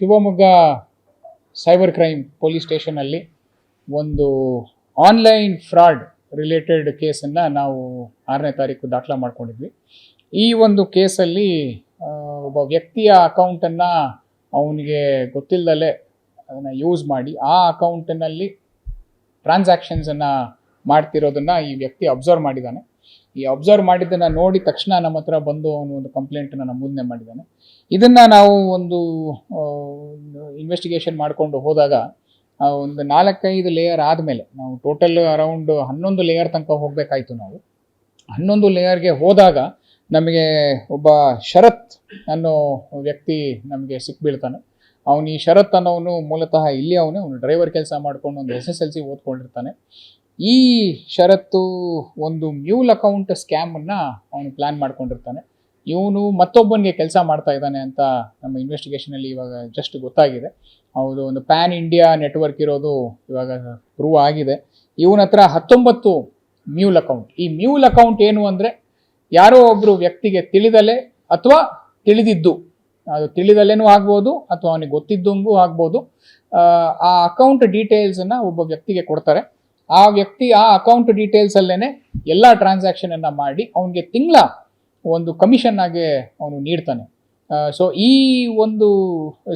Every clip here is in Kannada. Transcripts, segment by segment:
ಶಿವಮೊಗ್ಗ ಸೈಬರ್ ಕ್ರೈಮ್ ಪೊಲೀಸ್ ಸ್ಟೇಷನಲ್ಲಿ ಒಂದು ಆನ್ಲೈನ್ ಫ್ರಾಡ್ ರಿಲೇಟೆಡ್ ಕೇಸನ್ನು ನಾವು ಆರನೇ ತಾರೀಕು ದಾಖಲ ಮಾಡ್ಕೊಂಡಿದ್ವಿ. ಈ ಒಂದು ಕೇಸಲ್ಲಿ ಒಬ್ಬ ವ್ಯಕ್ತಿಯ ಅಕೌಂಟನ್ನು ಅವನಿಗೆ ಗೊತ್ತಿಲ್ಲದಲೇ ಅದನ್ನು ಯೂಸ್ ಮಾಡಿ, ಆ ಅಕೌಂಟಿನಲ್ಲಿ ಟ್ರಾನ್ಸಾಕ್ಷನ್ಸನ್ನು ಮಾಡ್ತಿರೋದನ್ನು ಈ ವ್ಯಕ್ತಿ ಅಬ್ಸರ್ವ್ ಮಾಡಿದ್ದಾನೆ. ಈ ಅಬ್ಸರ್ವ್ ಮಾಡಿದ್ದನ್ನು ನೋಡಿ ತಕ್ಷಣ ನಮ್ಮ ಹತ್ರ ಬಂದು ಅವನು ಒಂದು ಕಂಪ್ಲೇಂಟನ್ನು ನಮೂದನೆ ಮಾಡಿದ್ದಾನೆ ಇದನ್ನು ನಾವು ಒಂದು ಇನ್ವೆಸ್ಟಿಗೇಷನ್ ಮಾಡಿಕೊಂಡು ಹೋದಾಗ ಒಂದು ನಾಲ್ಕೈದು ಲೇಯರ್ ಆದಮೇಲೆ, ನಾವು ಟೋಟಲ್ ಅರೌಂಡ್ ಹನ್ನೊಂದು ಲೇಯರ್ ತನಕ ಹೋಗಬೇಕಾಯ್ತು ನಾವು. ಹನ್ನೊಂದು ಲೇಯರ್ಗೆ ಹೋದಾಗ ನಮಗೆ ಒಬ್ಬ ಶರತ್ ಅನ್ನೋ ವ್ಯಕ್ತಿ ನಮಗೆ ಸಿಕ್ಬೀಳ್ತಾನೆ ಅವನು ಈ ಶರತ್ ಅನ್ನೋನು ಮೂಲತಃ ಇಲ್ಲಿ ಅವನು ಅವನು ಡ್ರೈವರ್ ಕೆಲಸ ಮಾಡ್ಕೊಂಡು ಒಂದು ಎಸ್ ಎಸ್ ಎಲ್ ಸಿ ಓದ್ಕೊಂಡಿರ್ತಾನೆ. ಈ ಷರತ್ತು ಒಂದು ಮ್ಯೂಲ್ ಅಕೌಂಟ್ ಸ್ಕ್ಯಾಮನ್ನು ಅವನು ಪ್ಲ್ಯಾನ್ ಮಾಡ್ಕೊಂಡಿರ್ತಾನೆ. ಇವನು ಮತ್ತೊಬ್ಬನಿಗೆ ಕೆಲಸ ಮಾಡ್ತಾ ಇದ್ದಾನೆ ಅಂತ ನಮ್ಮ ಇನ್ವೆಸ್ಟಿಗೇಷನಲ್ಲಿ ಇವಾಗ ಜಸ್ಟ್ ಗೊತ್ತಾಗಿದೆ. ಹೌದು ಒಂದು ಪ್ಯಾನ್ ಇಂಡಿಯಾ ನೆಟ್ವರ್ಕ್ ಇರೋದು ಇವಾಗ ಪ್ರೂವ್ ಆಗಿದೆ. ಇವನ ಹತ್ರ ಹತ್ತೊಂಬತ್ತು ಮ್ಯೂಲ್ ಅಕೌಂಟ್. ಈ ಮ್ಯೂಲ್ ಅಕೌಂಟ್ ಏನು ಅಂದರೆ ಯಾರೋ ಒಬ್ಬರು ವ್ಯಕ್ತಿಗೆ ತಿಳಿದಲೆ ಅಥವಾ ತಿಳಿದಿದ್ದು. ಅದು ತಿಳಿದಲೇನೂ ಆಗ್ಬೋದು ಅಥವಾ ಅವನಿಗೆ ಗೊತ್ತಿದ್ದಂಗೂ ಆಗ್ಬೋದು. ಆ, ಅಕೌಂಟ್ ಡೀಟೇಲ್ಸನ್ನು ಒಬ್ಬ ವ್ಯಕ್ತಿಗೆ ಕೊಡ್ತಾರೆ. ಆ ವ್ಯಕ್ತಿ ಆ ಅಕೌಂಟ್ ಡೀಟೇಲ್ಸಲ್ಲೇ ಎಲ್ಲ ಟ್ರಾನ್ಸಾಕ್ಷನನ್ನು ಮಾಡಿ ಅವನಿಗೆ ತಿಂಗಳ ಒಂದು ಕಮಿಷನ್ ಆಗಿ ಅವನು ನೀಡ್ತಾನೆ. ಸೊ ಈ ಒಂದು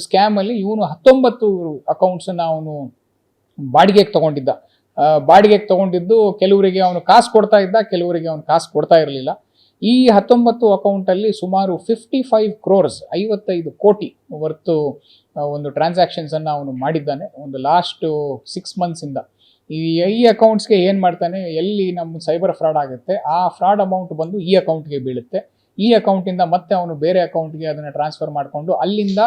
ಸ್ಕ್ಯಾಮ್ ಅಲ್ಲಿ ಇವನು ಹತ್ತೊಂಬತ್ತು ಅಕೌಂಟ್ಸನ್ನು ಅವನು ಬಾಡಿಗೆಗೆ ತಗೊಂಡಿದ್ದ. ಬಾಡಿಗೆಗೆ ತಗೊಂಡಿದ್ದು ಕೆಲವರಿಗೆ ಅವನು ಕಾಸು ಕೊಡ್ತಾ ಇದ್ದ, ಕೆಲವರಿಗೆ ಅವನು ಕಾಸು ಕೊಡ್ತಾ ಇರಲಿಲ್ಲ. ಈ ಹತ್ತೊಂಬತ್ತು ಅಕೌಂಟಲ್ಲಿ ಸುಮಾರು ಫಿಫ್ಟಿ ಫೈವ್ ಕ್ರೋರ್ಸ್ ಐವತ್ತೈದು ಕೋಟಿ ವರ್ತು ಒಂದು ಟ್ರಾನ್ಸಾಕ್ಷನ್ಸನ್ನು ಅವನು ಮಾಡಿದ್ದಾನೆ. ಒಂದು ಲಾಸ್ಟ್ ಸಿಕ್ಸ್ ಮಂತ್ಸಿಂದ ಈ ಈ ಅಕೌಂಟ್ಸ್ಗೆ ಏನು ಮಾಡ್ತಾನೆ, ಎಲ್ಲಿ ನಮ್ಮ ಸೈಬರ್ ಫ್ರಾಡ್ ಆಗುತ್ತೆ, ಆ ಫ್ರಾಡ್ ಅಮೌಂಟ್ ಬಂದು ಈ ಅಕೌಂಟ್ಗೆ ಬೀಳುತ್ತೆ. ಈ ಅಕೌಂಟಿಂದ ಮತ್ತೆ ಅವನು ಬೇರೆ ಅಕೌಂಟ್ಗೆ ಅದನ್ನು ಟ್ರಾನ್ಸ್ಫರ್ ಮಾಡಿಕೊಂಡು ಅಲ್ಲಿಂದ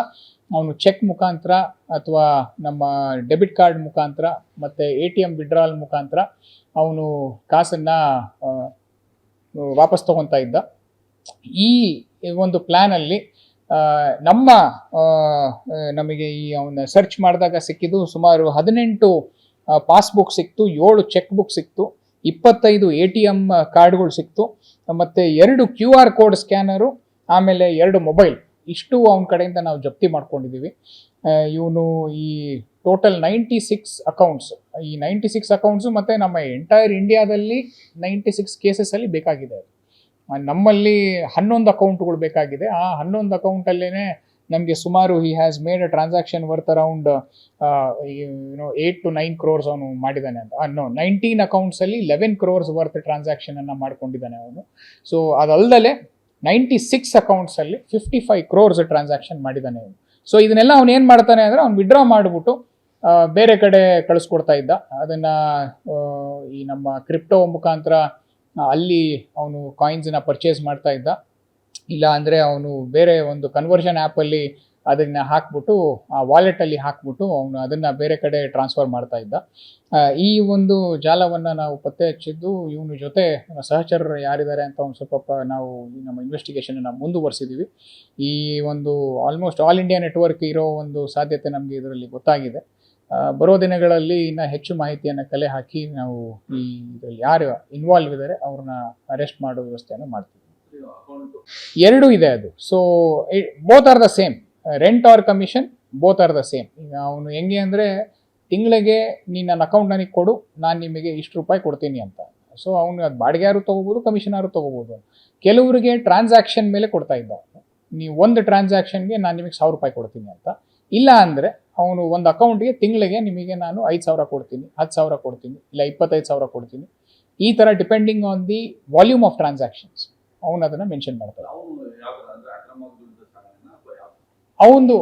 ಅವನು ಚೆಕ್ ಮುಖಾಂತರ ಅಥವಾ ನಮ್ಮ ಡೆಬಿಟ್ ಕಾರ್ಡ್ ಮುಖಾಂತರ ಮತ್ತು ಎ ಟಿ ಎಂ ವಿಡ್ರಾಲ್ ಮುಖಾಂತರ ಅವನು ಕಾಸನ್ನು ವಾಪಸ್ ತೊಗೊತಾ ಇದ್ದ. ಈ ಒಂದು ಪ್ಲ್ಯಾನಲ್ಲಿ ನಮ್ಮ ನಮಗೆ ಈ ಅವನ ಸರ್ಚ್ ಮಾಡಿದಾಗ ಸಿಕ್ಕಿದ್ದು ಸುಮಾರು ಹದಿನೆಂಟು ಪಾಸ್ಬುಕ್ ಸಿಕ್ತು, ಏಳು ಚೆಕ್ ಬುಕ್ ಸಿಕ್ತು, ಇಪ್ಪತ್ತೈದು ಎ ಟಿ ಎಂ ಕಾರ್ಡ್ಗಳು ಸಿಕ್ತು, ಮತ್ತು ಎರಡು ಕ್ಯೂ ಆರ್ ಕೋಡ್ ಸ್ಕ್ಯಾನರು ಆಮೇಲೆ ಎರಡು ಮೊಬೈಲ್ ಇಷ್ಟು ಅವನ ಕಡೆಯಿಂದ ನಾವು ಜಪ್ತಿ ಮಾಡ್ಕೊಂಡಿದ್ದೀವಿ ಇವನು ಈ ಟೋಟಲ್ ನೈಂಟಿ ಸಿಕ್ಸ್ ಅಕೌಂಟ್ಸ್ ಈ ನೈಂಟಿ ಸಿಕ್ಸ್ ಅಕೌಂಟ್ಸು ಮತ್ತು ನಮ್ಮ ಎಂಟೈರ್ ಇಂಡಿಯಾದಲ್ಲಿ ನೈಂಟಿ ಸಿಕ್ಸ್ ಕೇಸಸಲ್ಲಿ ಬೇಕಾಗಿದೆ ನಮ್ಮಲ್ಲಿ ಹನ್ನೊಂದು ಅಕೌಂಟ್ಗಳು ಬೇಕಾಗಿದೆ. ಆ ಹನ್ನೊಂದು ಅಕೌಂಟಲ್ಲೇ ನಮಗೆ ಸುಮಾರು he has made a transaction worth around you know eight to nine crores ಅವನು ಮಾಡಿದ್ದಾನೆ ಅಂತ. ನೋ ನೈನ್ಟೀನ್ ಅಕೌಂಟ್ಸಲ್ಲಿ ಲೆವೆನ್ ಕ್ರೋರ್ಸ್ ವರ್ತ್ ಟ್ರಾನ್ಸಾಕ್ಷನನ್ನು ಮಾಡ್ಕೊಂಡಿದ್ದಾನೆ ಅವನು. ಸೊ ಅದಲ್ಲದೆ ನೈಂಟಿ ಸಿಕ್ಸ್ ಅಕೌಂಟ್ಸಲ್ಲಿ ಫಿಫ್ಟಿ ಫೈವ್ ಕ್ರೋರ್ಸ್ ಟ್ರಾನ್ಸಾಕ್ಷನ್ ಮಾಡಿದ್ದಾನೆ ಅವನು. ಸೊ ಇದನ್ನೆಲ್ಲ ಅವನು ಏನು ಮಾಡ್ತಾನೆ ಅಂದರೆ ಅವ್ನು ವಿಡ್ರಾ ಮಾಡಿಬಿಟ್ಟು ಬೇರೆ ಕಡೆ ಕಳಿಸ್ಕೊಡ್ತಾ ಇದ್ದ. ಅದನ್ನು ಈ ನಮ್ಮ ಕ್ರಿಪ್ಟೋ ಮುಖಾಂತರ ಅಲ್ಲಿ ಅವನು ಕಾಯಿನ್ಸನ್ನ ಪರ್ಚೇಸ್ ಮಾಡ್ತಾ ಇದ್ದ. ಇಲ್ಲ ಅಂದರೆ ಅವನು ಬೇರೆ ಒಂದು ಕನ್ವರ್ಷನ್ ಆ್ಯಪಲ್ಲಿ ಅದನ್ನು ಹಾಕ್ಬಿಟ್ಟು, ಆ ವಾಲೆಟಲ್ಲಿ ಹಾಕ್ಬಿಟ್ಟು ಅವನು ಅದನ್ನು ಬೇರೆ ಕಡೆ ಟ್ರಾನ್ಸ್ಫರ್ ಮಾಡ್ತಾ ಇದ್ದ. ಈ ಒಂದು ಜಾಲವನ್ನು ನಾವು ಪತ್ತೆ ಹಚ್ಚಿದ್ದು ಇವನ ಜೊತೆ ಸಹಚರರು ಯಾರಿದ್ದಾರೆ ಅಂತ ಒಂದು ಸ್ವಲ್ಪ ನಾವು ನಮ್ಮ ಇನ್ವೆಸ್ಟಿಗೇಷನನ್ನು ಮುಂದುವರಿಸಿದ್ದೀವಿ ಈ ಒಂದು ಆಲ್ಮೋಸ್ಟ್ ಆಲ್ ಇಂಡಿಯಾ ನೆಟ್ವರ್ಕ್ ಇರೋ ಒಂದು ಸಾಧ್ಯತೆ ನಮಗೆ ಇದರಲ್ಲಿ ಗೊತ್ತಾಗಿದೆ. ಬರೋ ದಿನಗಳಲ್ಲಿ ಇನ್ನು ಹೆಚ್ಚು ಮಾಹಿತಿಯನ್ನು ಕಲೆ ಹಾಕಿ ನಾವು ಈ ಇದರಲ್ಲಿ ಯಾರು ಇನ್ವಾಲ್ವ್ ಇದ್ದಾರೆ, ಅವ್ರನ್ನ ಅರೆಸ್ಟ್ ಮಾಡೋ ವ್ಯವಸ್ಥೆಯನ್ನು ಮಾಡ್ತೀವಿ. ಎರಡೂ ಇದೆ ಅದು. So both are the same rent or commission both are the same ಅವನು ಹೆಂಗೆ ಅಂದರೆ ತಿಂಗಳಿಗೆ ನೀನು ನನ್ನ ಅಕೌಂಟ್ ನನಗೆ ಕೊಡು, ನಾನು ನಿಮಗೆ ಇಷ್ಟು ರೂಪಾಯಿ ಕೊಡ್ತೀನಿ ಅಂತ. ಸೊ ಅವನು ಅದು ಬಾಡಿಗೆ ಯಾರು ತೊಗೋಬೋದು ಕಮಿಷನ್ ಯಾರು ತೊಗೋಬೋದು ಕೆಲವರಿಗೆ ಟ್ರಾನ್ಸಾಕ್ಷನ್ ಮೇಲೆ ಕೊಡ್ತಾ ಇದ್ದ ನೀವು ಒಂದು ಟ್ರಾನ್ಸಾಕ್ಷನ್ಗೆ ನಾನು ನಿಮಗೆ ಸಾವಿರ ರೂಪಾಯಿ ಕೊಡ್ತೀನಿ ಅಂತ. ಇಲ್ಲ ಅಂದರೆ ಅವನು ಒಂದು ಅಕೌಂಟ್ಗೆ ತಿಂಗಳಿಗೆ ನಿಮಗೆ ನಾನು ಐದು ಸಾವಿರ ಕೊಡ್ತೀನಿ, ಹತ್ತು ಸಾವಿರ ಕೊಡ್ತೀನಿ, ಇಲ್ಲ ಇಪ್ಪತ್ತೈದು ಸಾವಿರ ಕೊಡ್ತೀನಿ. ಈ ಥರ depending on the volume of transactions ಅವನು ಅದನ್ನು ಮೆನ್ಷನ್ ಮಾಡ್ತಾರೆ ಅವನು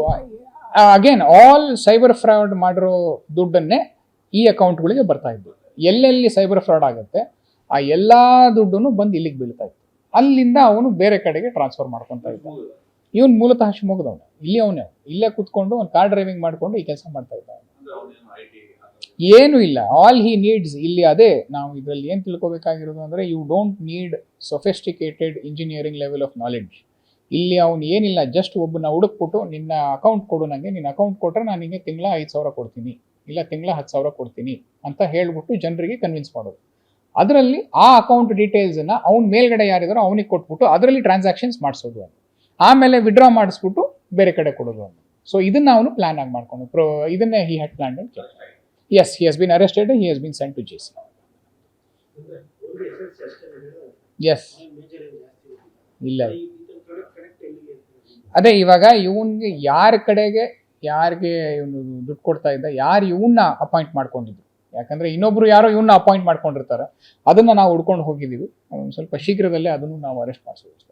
ಅಗೇನ್ ಆಲ್ ಸೈಬರ್ ಫ್ರಾಡ್ ಮಾಡಿರೋ ದುಡ್ಡನ್ನೇ ಈ ಅಕೌಂಟ್ಗಳಿಗೆ ಬರ್ತಾ ಇದ್ದು. ಎಲ್ಲೆಲ್ಲಿ ಸೈಬರ್ ಫ್ರಾಡ್ ಆಗುತ್ತೆ ಆ ಎಲ್ಲ ದುಡ್ಡನ್ನು ಬಂದು ಇಲ್ಲಿಗೆ ಬೀಳ್ತಾ ಇತ್ತು. ಅಲ್ಲಿಂದ ಅವನು ಬೇರೆ ಕಡೆಗೆ ಟ್ರಾನ್ಸ್ಫರ್ ಮಾಡ್ಕೊತಾ ಇದ್ದ. ಇವನು ಮೂಲತಃ ಶಿವಮೊಗ್ಗದವನು. ಇಲ್ಲಿ ಅವನೇ. ಇಲ್ಲೇ ಕೂತ್ಕೊಂಡು ಒಂದು ಕಾರ್ ಡ್ರೈವಿಂಗ್ ಮಾಡಿಕೊಂಡು ಈ ಕೆಲಸ ಮಾಡ್ತಾ ಇದ್ದ. ಏನು ಇಲ್ಲ. ಆಲ್ ಹಿ ನೀಡ್ಸ್ ಇಲ್ಲಿ ಅದೇ ನಾವು ಇದರಲ್ಲಿ ಏನು ತಿಳ್ಕೊಬೇಕಾಗಿರೋದು ಅಂದರೆ you don't need sophisticated engineering level of knowledge ಇಲ್ಲಿ ಅವನು ಏನಿಲ್ಲ ಜಸ್ಟ್ ಒಬ್ಬನ ಹುಡುಕ್ಬಿಟ್ಟು ನಿನ್ನ ಅಕೌಂಟ್ ಕೊಡು ನನಗೆ ನಿನ್ನ ಅಕೌಂಟ್ ಕೊಟ್ಟರೆ ನಾನು ನಿಮಗೆ ತಿಂಗಳ ಐದು ಸಾವಿರ ಕೊಡ್ತೀನಿ, ಇಲ್ಲ ತಿಂಗಳ ಹತ್ತು ಸಾವಿರ ಕೊಡ್ತೀನಿ ಅಂತ ಹೇಳ್ಬಿಟ್ಟು ಜನರಿಗೆ ಕನ್ವಿನ್ಸ್ ಮಾಡೋದು. ಅದರಲ್ಲಿ ಆ ಅಕೌಂಟ್ ಡೀಟೇಲ್ಸನ್ನು ಅವ್ನ ಮೇಲ್ಗಡೆ ಯಾರಿದಾರೋ ಅವನಿಗೆ ಕೊಟ್ಬಿಟ್ಟು ಅದರಲ್ಲಿ ಟ್ರಾನ್ಸಾಕ್ಷನ್ಸ್ ಮಾಡಿಸೋದು ಅಂತ ಆಮೇಲೆ ವಿಡ್ರಾ ಮಾಡಿಸ್ಬಿಟ್ಟು ಬೇರೆ ಕಡೆ ಕೊಡೋದು ಅವನು. ಸೊ ಇದನ್ನ ಅವನು ಪ್ಲ್ಯಾನ್ ಆಗಿ ಮಾಡ್ಕೊಂಡು ಪ್ರೊ ಇದನ್ನೇ he had plan yes he has been arrested and he been been sent to JC. Yes ಇಲ್ಲ. ಅದೇ ಇವಾಗ ಇವನ್ಗೆ ಯಾರ ಕಡೆಗೆ, ಯಾರಿಗೆ ಇವನು ದುಡ್ಡು ಕೊಡ್ತಾ ಇದ್ದ, ಯಾರು ಇವನ್ನ ಅಪಾಯಿಂಟ್ ಮಾಡ್ಕೊಂಡಿದ್ರು? ಯಾಕಂದ್ರೆ ಇನ್ನೊಬ್ರು ಯಾರೋ ಇವನ್ನ ಅಪಾಯಿಂಟ್ ಮಾಡ್ಕೊಂಡಿರ್ತಾರೆ. ಅದನ್ನ ನಾವು ಹುಡ್ಕೊಂಡು ಹೋಗಿದ್ದೀವಿ. ಸ್ವಲ್ಪ ಶೀಘ್ರದಲ್ಲೇ ಅದನ್ನು ನಾವು ಅರೆಸ್ಟ್ ಮಾಡಿಸ್ಬೋದು